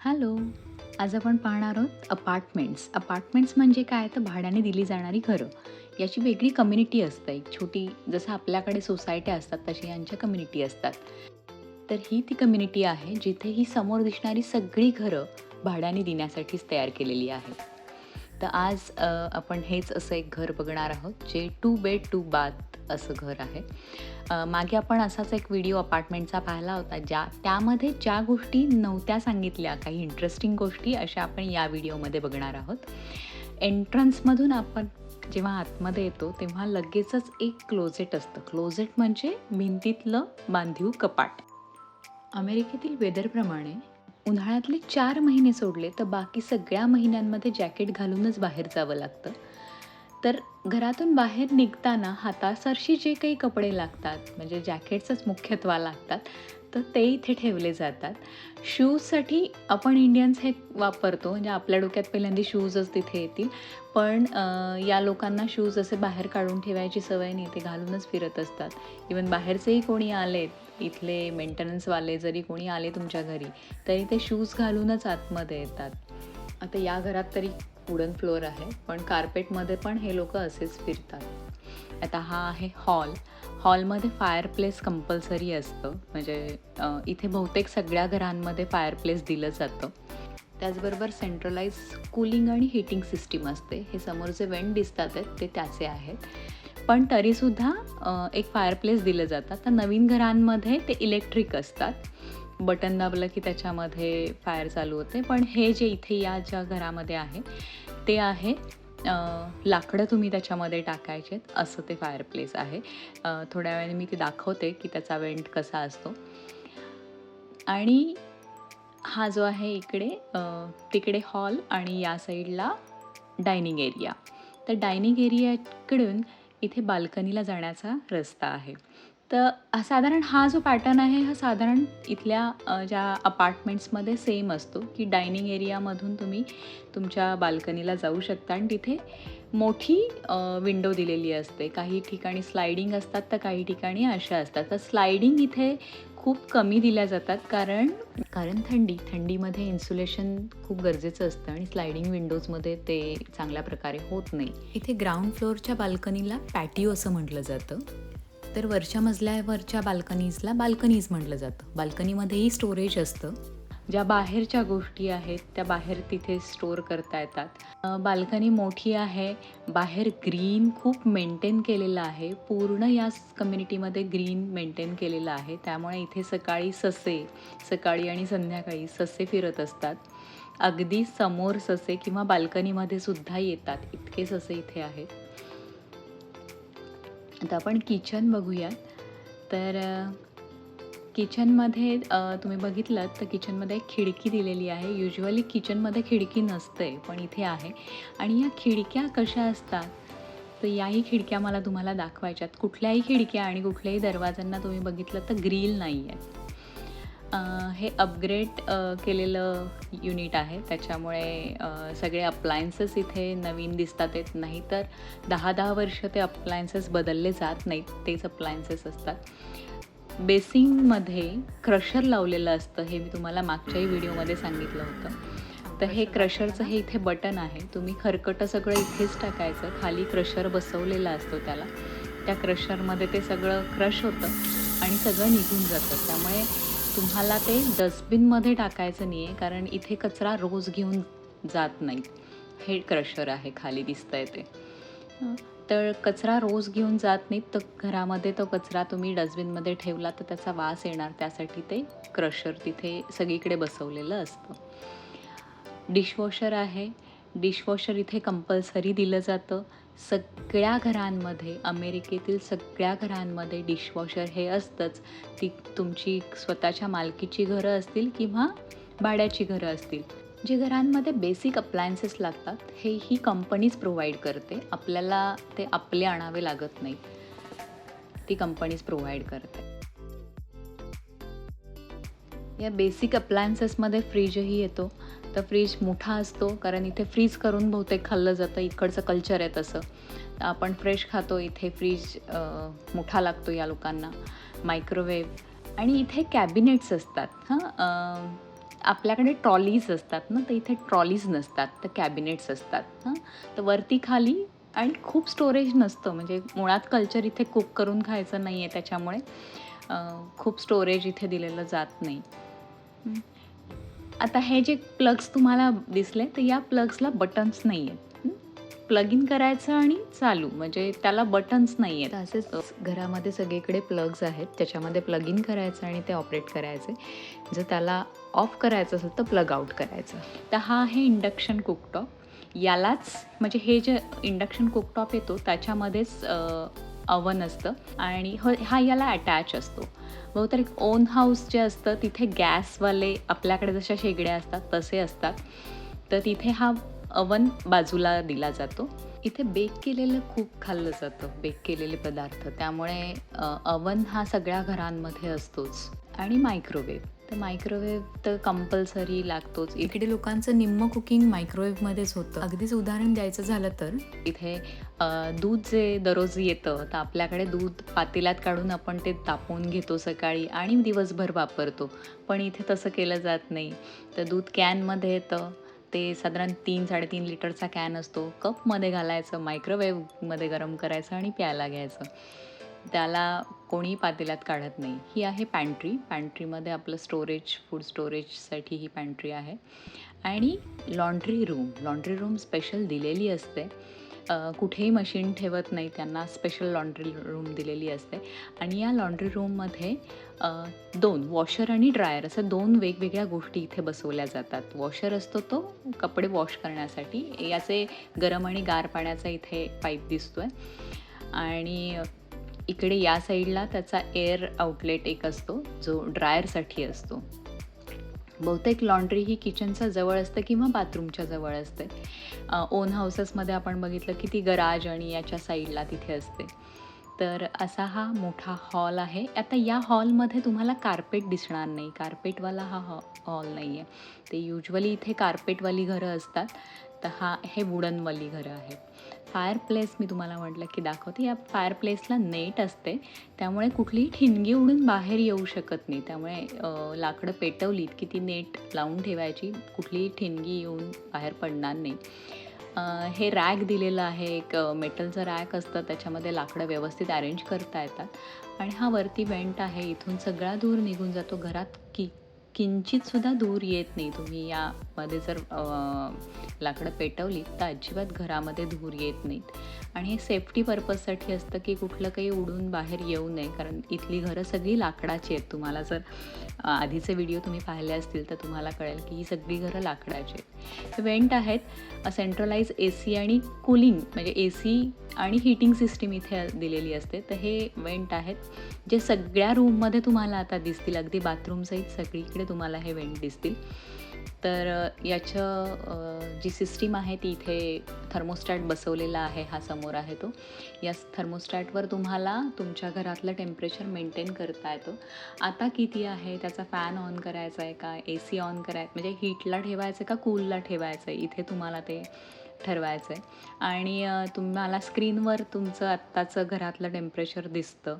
Hello आज आपण पाहणार आहोत अपार्टमेंट्स अपार्टमेंट्स म्हणजे काय? तर भाड्याने दिली जाणारी घरं. याची वेगळी कम्युनिटी असते. एक छोटी जसं आपल्याकडे सोसायट्या असतात तशी यांच्या कम्युनिटी असतात. तर ही ती कम्युनिटी आहे जिथे ही समोर दिसणारी सगळी घरं भाड्याने देण्यासाठीच तयार केलेली आहेत तर आज आपण हेच असं एक घर बघणार आहोत जे टू बेड टू बाथ असं घर आहे. मागे आपण असाच एक व्हिडिओ अपार्टमेंटचा पाहिला होता ज्या त्यामध्ये ज्या गोष्टी नव्हत्या सांगितल्या काही इंटरेस्टिंग गोष्टी अशा आपण या व्हिडिओमध्ये बघणार आहोत. एंट्रन्समधून आपण जेव्हा आतमध्ये येतो तेव्हा लगेचच एक क्लोजेट असतं. क्लोजेट म्हणजे भिंतीतलं बांधीव कपाट. अमेरिकेतील वेदरप्रमाणे उन्हाळ्यातले चार महिने सोडले तर बाकी सगळ्या महिन्यांमध्ये जॅकेट घालूनच बाहेर जावं लागतं. तर घरातून बाहेर निघताना हातासरशी जे काही कपडे लागतात म्हणजे जॅकेट्सच मुख्यत्वा लागतात तर ते इथे ठेवले जातात. शूजसाठी आपण इंडियन्स हे वापरतो म्हणजे आपल्या डोक्यात पहिल्यांदा शूजच तिथे येतील. पण या लोकांना शूज असे बाहेर काढून ठेवायची सवय नाही ते घालूनच फिरत असतात. इवन बाहेरचेही कोणी आलेत इथले मेंटेनन्सवाले जरी कोणी आले तुमच्या घरी तरी ते शूज घालूनच आतमध्ये येतात. आता या घरात तरी वुडन फ्लोअर आहे पण कार्पेटमध्ये पण हे लोक असेच फिरतात. आता हा आहे हॉल. हॉलमध्ये फायरप्लेस कंपल्सरी असतं. म्हणजे इथे बहुतेक सगळ्या घरांमध्ये फायरप्लेस दिलं जातं. त्याचबरोबर सेंट्रलाइज कूलिंग आणि हिटिंग सिस्टीम असते. हे समोरचे वेंट दिसतात आहेत ते त्याचे आहेत. पण तरीसुद्धा एक फायरप्लेस दिलं जातं. तर नवीन घरांमध्ये ते इलेक्ट्रिक असतात. बटन दाबलं की त्याच्यामध्ये फायर चालू होते. पण हे जे इथे या ज्या घरामध्ये आहे ते आहे लाकडं तुम्ही त्याच्यामध्ये टाकायचेत असं ते फायरप्लेस आहे. थोड्या वेळाने मी ते दाखवते की त्याचा वेंट कसा असतो. आणि हा जो आहे इकडे तिकडे हॉल आणि या साईडला डायनिंग एरिया. तर डायनिंग एरियाकडून इथे बाल्कनीला जाण्याचा रस्ता आहे. तर हा साधारण हा जो पॅटर्न आहे हा साधारण इथल्या ज्या अपार्टमेंट्समध्ये सेम असतो की डायनिंग एरियामधून तुम्ही तुमच्या बाल्कनीला जाऊ शकता आणि तिथे मोठी विंडो दिलेली असते. काही ठिकाणी स्लायडिंग असतात तर काही ठिकाणी अशा असतात. तर स्लायडिंग इथे खूप कमी दिल्या जातात कारण कारण थंडी. थंडीमध्ये इन्सुलेशन खूप गरजेचं असतं आणि स्लायडिंग विंडोजमध्ये ते चांगल्या प्रकारे होत नाही. इथे ग्राउंड फ्लोअरच्या बाल्कनीला पॅटिओ असं म्हटलं जातं. तर वरच्या मजल्यावरच्या बाल्कनीजला बाल्कनीज म्हटलं जातं. बाल्कनीमध्येही स्टोरेज असतं. ज्या बाहेरच्या गोष्टी आहेत त्या बाहेर तिथे स्टोअर करता येतात. बाल्कनी मोठी आहे बाहेर ग्रीन खूप मेंटेन केलेलं आहे. पूर्ण या कम्युनिटीमध्ये ग्रीन मेंटेन केलेलं आहे. त्यामुळे इथे सकाळी ससे सकाळी आणि संध्याकाळी ससे फिरत असतात. अगदी समोर ससे किंवा बाल्कनीमध्ये सुद्धा येतात. इतके ससे इथे आहेत. आता आपण किचन बघूयात. तर किचनमध्ये तुम्ही बघितलं तर किचनमध्ये एक खिडकी दिलेली आहे. युजली किचनमध्ये खिडकी नसते पण इथे आहे. आणि या खिडक्या कशा असतात? तर याही खिडक्या मला तुम्हाला दाखवायच्यात. कुठल्याही खिडक्या आणि कुठल्याही दरवाजांना तुम्ही बघितलं तर ग्रिल नाही आहे हे अपग्रेड केलेलं युनिट आहे. त्याच्यामुळे सगळे अप्लायन्सेस इथे नवीन दिसतात येत नाही तर दहा दहा वर्ष ते अप्लायन्सेस बदलले जात नाहीत. तेच अप्लायन्सेस असतात. बेसिंगमध्ये क्रशर लावलेलं असतं हे मी तुम्हाला मागच्याही व्हिडिओमध्ये सांगितलं होतं. तर हे क्रशरचं हे इथे बटन आहे. तुम्ही खरकटं सगळं इथेच टाकायचं. खाली क्रशर बसवलेला असतो त्याला. त्या क्रशरमध्ये ते सगळं क्रश होतं आणि सगळं निघून जातं. त्यामुळे तुम्हाला ते डस्टबिनमध्ये टाकायचं नाही आहे कारण इथे कचरा रोज घेऊन जात नाही. हे क्रशर आहे खाली दिसतंय ते. तर कचरा रोज घेऊन जात नाहीत तर घरामध्ये तो कचरा तुम्ही डस्टबिनमध्ये ठेवला तर त्याचा वास येणार. त्यासाठी ते क्रशर तिथे सगळीकडे बसवलेलं असतं. डिशवॉशर आहे डिशवॉशर इथे कंपल्सरी दिलं जातं. सगळ्या घरांमध्ये अमेरिकेतील सगळ्या घरांमध्ये डिशवॉशर हे असतंच. ती तुमची स्वतःच्या मालकीची घरं असतील किंवा भाड्याची घरं असतील. जे घरांमध्ये बेसिक अप्लायन्सेस लागतात हे ही कंपनीच प्रोव्हाइड करते. आपल्याला ते आपले आणावे लागत नाही. ती कंपनीच प्रोव्हाइड करते. या बेसिक अप्लायन्सेसमध्ये फ्रीजही येतो. तर फ्रीज मोठा असतो कारण इथे फ्रीज करून बहुतेक खाल्लं जातं. इकडचं कल्चर आहे तसं. तर आपण फ्रेश खातो इथे फ्रीज मोठा लागतो या लोकांना. मायक्रोवेव्ह आणि इथे कॅबिनेट्स असतात. हां आपल्याकडे ट्रॉलीज असतात ना तर इथे ट्रॉलीज नसतात तर कॅबिनेट्स असतात. हां तर वरती खाली आणि खूप स्टोरेज नसतं. म्हणजे मुळात कल्चर इथे कुक करून खायचं नाही आहे त्याच्यामुळे खूप स्टोरेज इथे दिलेलं जात नाही. आता हे जे प्लग्स तुम्हाला दिसले तर या प्लग्सला बटन्स नाही आहेत प्लग इन करायचं आणि चालू म्हणजे त्याला बटन्स नाही आहेत असेच घरामध्ये सगळीकडे प्लग्स आहेत त्याच्यामध्ये प्लग इन करायचं आणि ते ऑपरेट करायचे. जर त्याला ऑफ करायचं असेल तर प्लग आउट करायचं. तर हा आहे इंडक्शन कुकटॉप यालाच म्हणजे हे जे इंडक्शन कुकटॉप येतो त्याच्यामध्येच अवन असतं. आणि ह हा याला अटॅच असतो. बहुतेक ओन हाऊस जे असतं तिथे गॅसवाले आपल्याकडे जशा शेगड्या असतात तसे असतात. तर तिथे हा अवन बाजूला दिला जातो. इथे बेक केलेलं खूप खाल्लं जातं बेक केलेले पदार्थ. त्यामुळे अवन हा सगळ्या घरांमध्ये असतोच. आणि मायक्रोवेव्ह तर मायक्रोवेव्ह तर कंपल्सरी लागतोच. इकडे लोकांचं निम्म कुकिंग मायक्रोवेव्हमध्येच होतं. अगदीच उदाहरण द्यायचं झालं तर? इथे दूध जे दररोज येतं तर आपल्याकडे दूध पातेल्यात काढून आपण ते तापवून घेतो सकाळी आणि दिवसभर वापरतो. पण इथे तसं केलं जात नाही. तर दूध कॅनमध्ये येतं. ते साधारण तीन साडेतीन लिटरचा कॅन असतो. कपमध्ये घालायचं मायक्रोवेव्हमध्ये गरम करायचं आणि प्यायला घ्यायचं. त्याला कोणी पातेल्यात काढत नाही. ही आहे पॅन्ट्री पॅन्ट्रीमध्ये आपलं स्टोरेज फूड स्टोरेजसाठी ही पॅन्ट्री आहे. आणि laundry room laundry room special दिलेली असते. कुठेही मशीन ठेवत नाही त्यांना स्पेशल लॉन्ड्री रूम दिलेली असते. आणि या लॉन्ड्री रूममध्ये दोन वॉशर आणि ड्रायर अशा दोन वेगवेगळ्या गोष्टी इथे बसवल्या जातात. वॉशर असतो तो कपडे वॉश करण्यासाठी. याचे गरम आणि गार पाण्याचा इथे पाईप दिसतो आहे आणि इकडे या साईडला त्याचा एअर आउटलेट एक असतो जो ड्रायरसाठी असतो. बहुतेक लॉन्ड्री ही किचनच्या जवळ असतं किंवा बाथरूमच्या जवळ असते. ओन हाऊसेसमध्ये आपण बघितलं की ती गराज आणि याच्या साईडला तिथे असते. तर असा हा मोठा हॉल आहे. आता या हॉलमध्ये तुम्हाला कार्पेट दिसणार नाही. कार्पेटवाला हा हॉ हॉल नाही आहे ते युजली इथे कार्पेटवाली घरं असतात. तर हा हे वुडनवाली घरं आहेत. फायर प्लेस मी तुम्हाला म्हटलं की दाखवते. या फायर प्लेसला नेट असते. त्यामुळे कुठलीही ठिणगी उडून बाहेर येऊ शकत नाही. त्यामुळे लाकडं पेटवलीत की ती नेट लावून ठेवायची. कुठलीही ठिणगी येऊन बाहेर पडणार नाही. हे रॅक दिलेलं आहे. एक मेटलचं रॅक असतं. त्याच्यामध्ये लाकडं व्यवस्थित अरेंज करता येतात. आणि हा वरती वेंट आहे. इथून सगळा धूर निघून जातो. घरात की किंचितसुद्धा धूर येत नाही. तुम्ही यामध्ये जर लाकडं पेटवली तर अजिबात घरामध्ये धूर येत नाहीत. आणि हे सेफ्टी पर्पजसाठी असतं की कुठलं काही उडून बाहेर येऊ नये. कारण इथली घरं सगळी लाकडाची आहेत. तुम्हाला जर आधीचे व्हिडिओ तुम्ही पाहिले असतील तर तुम्हाला कळेल की ही सगळी घरं लाकडाची आहेत. वेंट आहेत सेंट्रलाइज ए सी आणि कूलिंग म्हणजे ए सी आणि हीटिंग सिस्टीम इथे दिलेली असते. तर हे वेंट आहेत जे सगळ्या रूममध्ये तुम्हाला आता दिसतील. अगदी बाथरूमसहित सगळीकडे तुम्हाला हे वेंट दिसतील. तर याचं जी सिस्टीम आहे ती इथे थर्मोस्टॅट बसवलेला आहे हा समोर आहे तो. या थर्मोस्टॅटवर तुम्हाला तुमच्या घरातलं टेम्परेचर मेंटेन करता येतो. आता किती आहे? त्याचा फॅन ऑन करायचा आहे का? ए सी ऑन करायचं म्हणजे हीटला ठेवायचं आहे का कूलला ठेवायचं आहे? इथे तुम्हाला ते ठरवायचं आहे. आणि तुम्हाला स्क्रीनवर तुमचं आत्ताचं घरातलं टेम्परेचर दिसतं.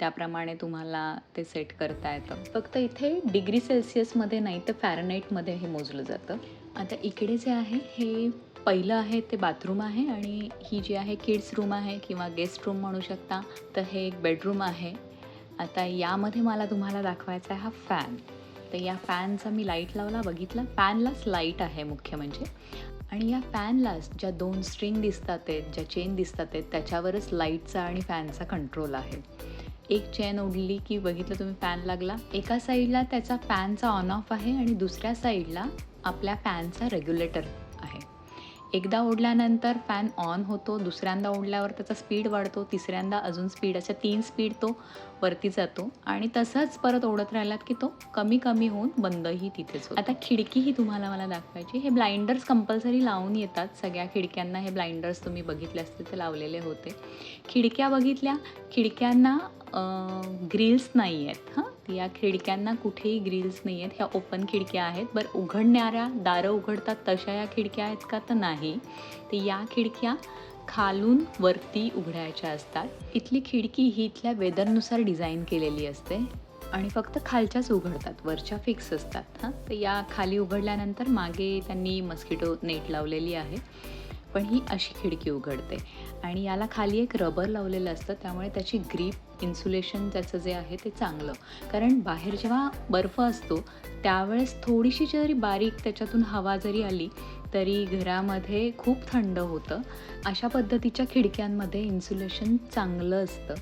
त्याप्रमाणे तुम्हाला ते सेट करता येतं. फक्त इथे डिग्री सेल्सिअसमध्ये नाही तर फॅरनाईटमध्ये हे मोजलं जातं. आता इकडे जे आहे हे पहिलं आहे ते बाथरूम आहे आणि ही जी आहे किड्स रूम आहे किंवा गेस्ट रूम म्हणू शकता तर हे एक बेडरूम आहे. आता यामध्ये मला तुम्हाला दाखवायचा आहे हा फॅन तर या फॅनचा मी लाइट लावला बघितला? फॅनलाच लाइट आहे मुख्य म्हणजे. आणि या फॅनलाच ज्या दोन स्ट्रिंग दिसतात आहेत ज्या चेन दिसतात आहेत त्याच्यावरच लाईटचा आणि फॅनचा कंट्रोल आहे. एक चेन ओढली की बघितलं तुम्ही फॅन लागला. एका साईडला त्याचा फॅनचा ऑन ऑफ आहे आणि दुसऱ्या साईडला आपल्या फॅनचा रेग्युलेटर आहे. एकदा ओढल्यानंतर फॅन ऑन होतो दुसऱ्यांदा ओढल्यावर त्याचा स्पीड वाढतो तिसऱ्यांदा अजून स्पीड अशा तीन स्पीड तो वरती जातो आणि तसंच परत ओढत राहिलात की तो कमी कमी होऊन बंदही तिथेच होतो आता खिडकीही तुम्हाला मला दाखवायची हे ब्लाइंडर्स कंपल्सरी लावून येतात. सगळ्या खिडक्यांना हे ब्लाइंडर्स तुम्ही बघितले असते ते लावलेले होते. खिडक्या बघितल्या. खिडक्यांना ग्रिल्स नाही आहेत हां? या खिडक्यांना कुठेही ग्रिल्स नाही आहेत ह्या ओपन खिडक्या आहेत. बरं उघडणाऱ्या दारं उघडतात तशा या खिडक्या आहेत का? तर नाही. तर या खिडक्या खालून वरती उघडायच्या असतात. इथली खिडकी ही इथल्या वेदरनुसार डिझाईन केलेली असते आणि फक्त खालच्याच उघडतात वरच्या फिक्स असतात हां? तर या खाली उघडल्यानंतर मागे त्यांनी मस्किटो नेट लावलेली आहे. पण ही अशी खिडकी उघडते. आणि याला खाली एक रबर लावलेलं असतं त्यामुळे त्याची ग्रीप इन्सुलेशन त्याचं जे आहे ते चांगलं. कारण बाहेर जेव्हा बर्फ असतो त्यावेळेस थोडीशी जरी बारीक त्याच्यातून हवा जरी आली तरी घरामध्ये खूप थंड होतं. अशा पद्धतीच्या खिडक्यांमध्ये इन्सुलेशन चांगलं असतं.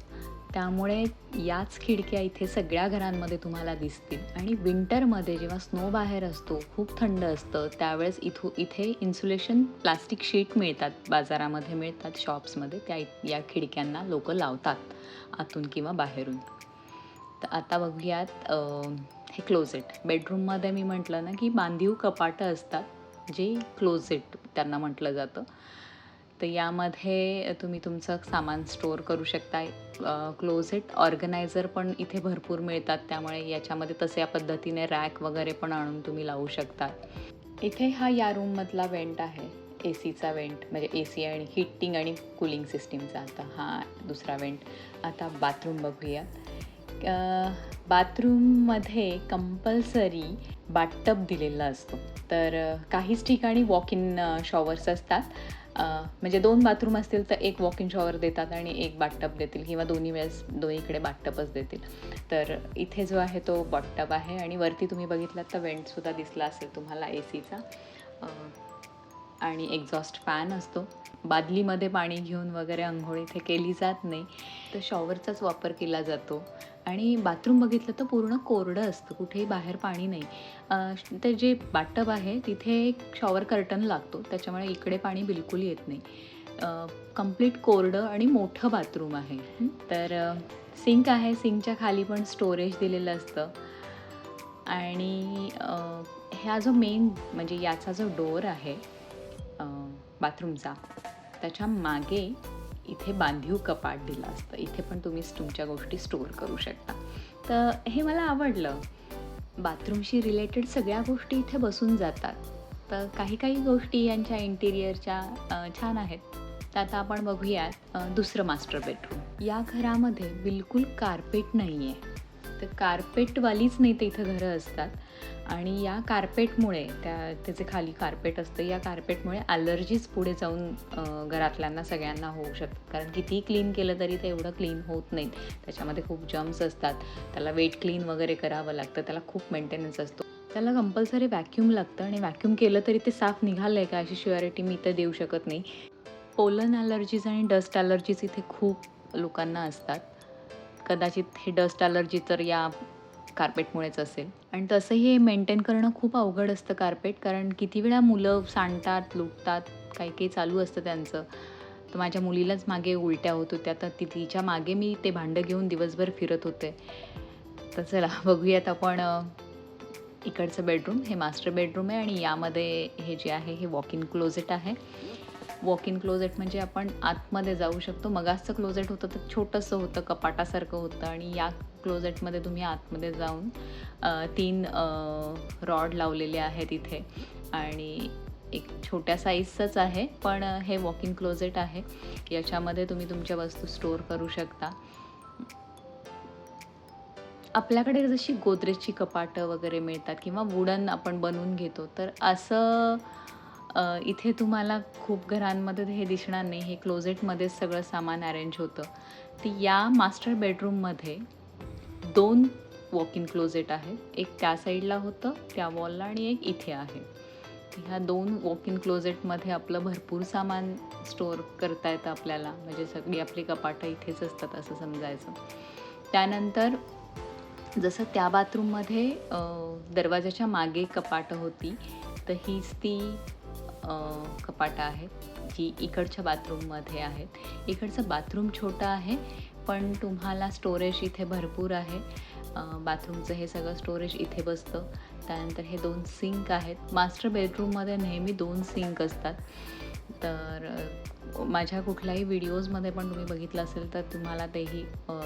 त्यामुळे याच खिडक्या इथे सगळ्या घरांमध्ये तुम्हाला दिसतील. आणि विंटरमध्ये जेव्हा स्नो बाहेर असतो खूप थंड असतं त्यावेळेस इथू इथे इन्सुलेशन प्लास्टिक शीट मिळतात. बाजारामध्ये मिळतात शॉप्समध्ये. त्या या खिडक्यांना लोक लावतात आतून किंवा बाहेरून. तर आता बघूयात हे क्लोजेट बेडरूममध्ये मी म्हटलं ना की बांधीव कपाटं असतात जे क्लोजेट त्यांना म्हटलं जातं. तर यामध्ये तुम्ही तुमचं सामान स्टोअर करू शकता क्लोजेट ऑर्गनायझर पण इथे भरपूर मिळतात. त्यामुळे याच्यामध्ये तसे या पद्धतीने रॅक वगैरे पण आणून तुम्ही लावू शकता. इथे हा या रूममधला वेंट आहे. ए सीचा वेंट म्हणजे ए सी आणि हिटिंग आणि कुलिंग सिस्टीमचा आता हा दुसरा वेंट आता बाथरूम बघूया. बाथरूममध्ये कंपल्सरी बाथटब दिलेला असतो. तर काहीच ठिकाणी वॉक इन शॉवर्स असतात. म्हणजे दोन बाथरूम असतील तर एक वॉक इन शॉवर देतात आणि एक बाथटब देतील किंवा दोन्ही वेळेस दोन्हीकडे बाथटबच देतील. तर इथे जो आहे तो बाथटब आहे आणि वरती तुम्ही बघितलात तर वेंटसुद्धा दिसला असेल तुम्हाला ए सीचा आणि एक्झॉस्ट फॅन असतो. बादलीमध्ये पाणी घेऊन वगैरे आंघोळ इथे केली जात नाही. तर शॉवरचाच वापर केला जातो. आणि बाथरूम बघितलं तर पूर्ण कोरडं असतं कुठेही बाहेर पाणी नाही. ते जे बाटप आहे तिथे एक शॉवर कर्टन लागतो त्याच्यामुळे इकडे पाणी बिलकुल येत नाही. कंप्लीट कोरडं आणि मोठं बाथरूम आहे. तर सिंक आहे सिंकच्या खाली पण स्टोरेज दिलेलं असतं. आणि ह्या जो मेन म्हणजे याचा जो डोअर आहे बाथरूमचा त्याच्यामागे इथे बांधीव कपाट दिलं असतं. इथे पण तुम्ही तुमच्या गोष्टी स्टोअर करू शकता. तर हे मला आवडलं. बाथरूमशी रिलेटेड सगळ्या गोष्टी इथे बसून जातात. तर काही काही गोष्टी यांच्या इंटिरियरच्या छान आहेत. तर आता आपण बघूयात दुसरं मास्टर बेडरूम या घरामध्ये बिलकुल कार्पेट नाही आहे तर कार्पेटवालीच नाही ते इथं घरं असतात. आणि या कार्पेटमुळे त्या त्याचे खाली कार्पेट असतं या कार्पेटमुळे ॲलर्जीज पुढे जाऊन घरातल्यांना सगळ्यांना होऊ शकतात. कारण कितीही क्लीन केलं तरी ते एवढं क्लीन होत नाहीत. त्याच्यामध्ये खूप जम्स असतात. त्याला वेट क्लीन वगैरे करावं लागतं. त्याला खूप मेंटेनन्स असतो. त्याला कंपल्सरी व्हॅक्यूम लागतं आणि व्हॅक्यूम केलं तरी ते साफ निघालं आहे का अशी शुअरिटी मी तर देऊ शकत नाही. पोलन ॲलर्जीज आणि डस्ट ॲलर्जीज इथे खूप लोकांना असतात. कदाचित हे डस्ट ॲलर्जी तर या कार्पेटमुळेच असेल. आणि तसंही हे मेंटेन करणं खूप अवघड असतं कार्पेट कारण किती वेळा मुलं सांडतात लुटतात काही काही चालू असतं त्यांचं. तर माझ्या मुलीलाच मागे उलट्या होत होत्या. तर ती तिच्यामागे मी ते भांडं घेऊन दिवसभर फिरत होते. तर चला बघूयात आपण इकडचं बेडरूम. हे मास्टर बेडरूम आहे आणि यामध्ये हे जे आहे हे वॉक इन क्लोजेट आहे. वॉक इन क्लोजेट म्हणजे आपण आतमध्ये जाऊ शकतो. मगासचं क्लोजेट होतं तर छोटंसं होतं कपाटासारखं होतं आणि या क्लोजेटमध्ये तुम्ही आतमध्ये जाऊन तीन रॉड लावलेले आहेत इथे. आणि एक छोट्या साईजचंच आहे पण हे वॉक इन क्लोजेट आहे. याच्यामध्ये तुम्ही तुमच्या वस्तू स्टोअर करू शकता. आपल्याकडे जशी गोदरेजची कपाटं वगैरे मिळतात किंवा वुडन आपण बनवून घेतो तर असं इथे तुम्हाला खूप घरांमध्ये हे दिसणार नाही. हे क्लोजेटमध्येच सगळं सामान अरेंज होतं. तर या मास्टर बेडरूममध्ये दोन वॉक इन क्लोजेट आहेत. एक त्या साईडला होतं त्या वॉलला आणि एक इथे आहे. ह्या दोन वॉक इन क्लोजेटमध्ये आपलं भरपूर सामान स्टोअर करता येतं आपल्याला. म्हणजे सगळी आपली कपाटं इथेच असतात असं समजायचं. त्यानंतर जसं त्या बाथरूममध्ये दरवाजाच्या मागे कपाटं होती तर हीच ती कपाटं आहेत जी इकडच्या बाथरूममध्ये आहेत. इकडचं बाथरूम छोटं आहे पण तुम्हाला स्टोरेज इथे भरपूर आहे. बाथरूमचं हे सगळं स्टोरेज इथे बसतं. त्यानंतर हे दोन सिंक आहेत. मास्टर बेडरूममध्ये नेहमी दोन सिंक असतात. तर माझ्या कुठल्याही व्हिडिओजमध्ये पण तुम्ही बघितलं असेल तर तुम्हाला तेही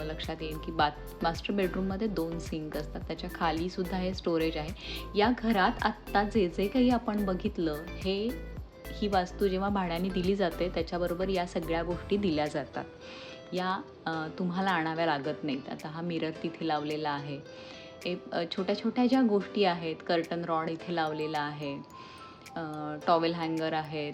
लक्षात येईल की बाथ मास्टर बेडरूममध्ये दोन सिंक असतात. त्याच्या खालीसुद्धा हे स्टोरेज आहे. या घरात आत्ता जे जे काही आपण बघितलं हे ही वास्तू जेव्हा भाड्याने दिली जाते त्याच्याबरोबर या सगळ्या गोष्टी दिल्या जातात. या तुम्हाला आणाव्या लागत नाहीत. आता हा मिरर तिथे लावलेला आहे. हे छोट्या छोट्या ज्या गोष्टी आहेत कर्टन रॉड इथे लावलेला आहे टॉवेल हँगर आहेत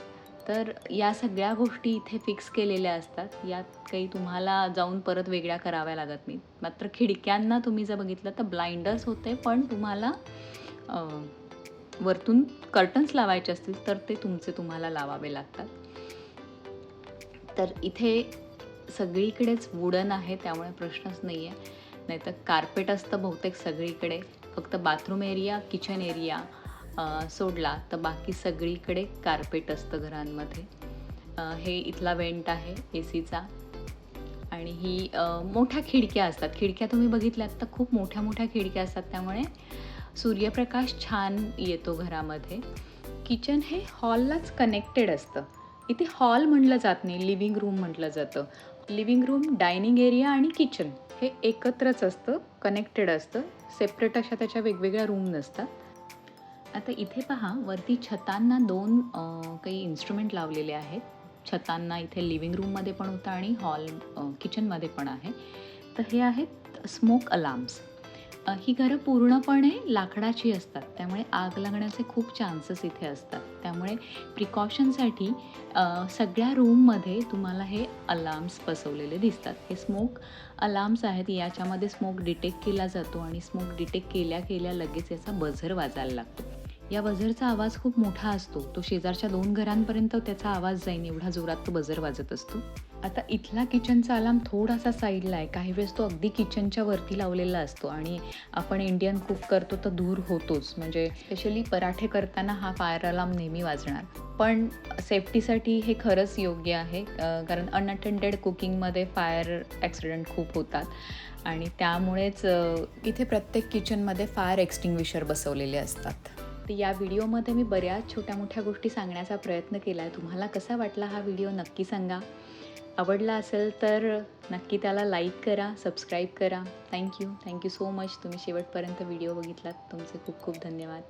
तर या सगळ्या गोष्टी इथे फिक्स केलेल्या असतात. यात काही तुम्हाला जाऊन परत वेगळ्या कराव्या लागत नाहीत. मात्र खिडक्यांना तुम्ही जर बघितलं तर ब्लाइंडच होते पण तुम्हाला वरतून कर्टन्स लावायचे असतील तर ते तुमचे तुम्हाला लावावे लागतात. तर इथे सगळीकडेच वुडन आहे त्यामुळे प्रश्नच नाही आहे नाहीतर कार्पेट असतं बहुतेक सगळीकडे. फक्त बाथरूम एरिया किचन एरिया सोडला तर बाकी सगळीकडे कार्पेट असतं घरांमध्ये. हे इथला वेंट आहे ए सीचा आणि ही मोठ्या खिडक्या असतात. खिडक्या तुम्ही बघितल्यात तर खूप मोठ्या मोठ्या खिडक्या असतात त्यामुळे सूर्यप्रकाश छान येतो घरामध्ये. किचन हे हॉललाच कनेक्टेड असतं. इथे हॉल म्हटलं जात नाही लिव्हिंग रूम म्हटलं जातं. लिव्हिंग रूम डायनिंग एरिया आणि किचन हे एकत्रच असतं कनेक्टेड असतं. सेपरेट अशा त्याच्या वेगवेगळ्या रूम नसतात. आता इथे पहा वरती छतांना दोन काही इन्स्ट्रुमेंट लावलेले आहेत. छतांना इथे लिव्हिंग रूममध्ये पण होतं आणि हॉल किचनमध्ये पण आहे. तर हे आहेत स्मोक अलार्म्स ही घरं पूर्णपणे लाकडाची असतात. त्यामुळे आग लागण्याचे खूप चान्सेस इथे असतात. त्यामुळे प्रिकॉशनसाठी सगळ्या रूममध्ये तुम्हाला हे अलार्म्स बसवलेले दिसतात. हे स्मोक अलार्म्स आहेत. याच्यामध्ये स्मोक डिटेक्ट केला जातो आणि स्मोक डिटेक्ट केल्या केल्या लगेच याचा बझर वाजायला लागतो. या बझरचा आवाज खूप मोठा असतो. तो शेजारच्या दोन घरांपर्यंत त्याचा आवाज जाईन एवढा जोरात तो बझर वाजत असतो. आता इथला किचनचा अलार्म थोडासा साईडला आहे. काही वेळेस तो अगदी किचनच्या वरती लावलेला असतो आणि आपण इंडियन कुक करतो तर दूर होतोच. म्हणजे स्पेशली पराठे करताना हा फायर अलार्म नेहमी वाजणार. पण सेफ्टीसाठी हे खरंच योग्य आहे. कारण अनअटेंडेड कुकिंगमध्ये फायर ॲक्सिडेंट खूप होतात. आणि त्यामुळेच इथे प्रत्येक किचनमध्ये फायर एक्स्टिंग्विशर बसवलेले असतात. तर या व्हिडिओमध्ये मी बऱ्याच छोट्या मोठ्या गोष्टी सांगण्याचा प्रयत्न केला आहे. तुम्हाला कसा वाटला हा व्हिडिओ नक्की सांगा. आवडला असेल तर नक्की त्याला लाईक करा सबस्क्राईब करा. थँक्यू थँक्यू सो मच तुम्ही शेवटपर्यंत व्हिडिओ बघितलात. तुमचे खूप खूप धन्यवाद.